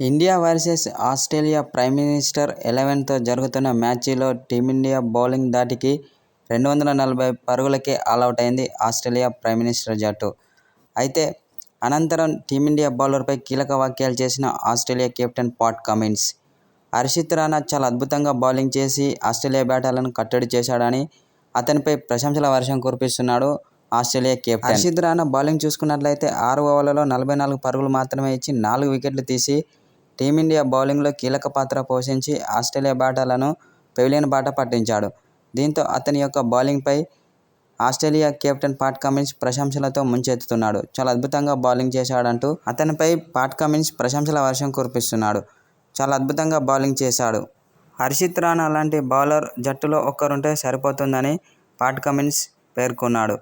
India versus Australia prime minister ఎలెవన్తో జరుగుతున్న మ్యాచ్లో team India bowling ధాటికి రెండు వందల నలభై పరుగులకే ఆలౌట్ అయింది ఆస్ట్రేలియా ప్రైమ్ మినిస్టర్ జట్టు. అయితే అనంతరం టీమిండియా బౌలర్పై కీలక వ్యాఖ్యలు చేసిన Australia captain Pat Cummins. Harshit Rana చాలా అద్భుతంగా బౌలింగ్ చేసి ఆస్ట్రేలియా బ్యాటర్లను కట్టడి చేశాడని, అతనిపై ప్రశంసల వర్షం కురిపిస్తున్నాడు Australia captain. Harshit Rana bowling చూసుకున్నట్లయితే ఆరు ఓవర్లలో నలభై నాలుగు పరుగులు మాత్రమే ఇచ్చి నాలుగు వికెట్లు తీసి టీమిండియా బౌలింగ్లో కీలక పాత్ర పోషించి ఆస్ట్రేలియా బ్యాటర్లను పెవిలియన్ బాట పట్టించాడు. దీంతో అతని యొక్క బౌలింగ్పై ఆస్ట్రేలియా కెప్టెన్ పాట్ కమిన్స్ ప్రశంసలతో ముంచెత్తుతున్నాడు. చాలా అద్భుతంగా బౌలింగ్ చేశాడంటూ అతనిపై పాట్ కమిన్స్ ప్రశంసల వర్షం కురిపిస్తున్నాడు. చాలా అద్భుతంగా బౌలింగ్ చేశాడు. హర్షిత్ రాణా లాంటి బౌలర్ జట్టులో ఒక్కరుంటే సరిపోతుందని పాట్ కమిన్స్ పేర్కొన్నాడు.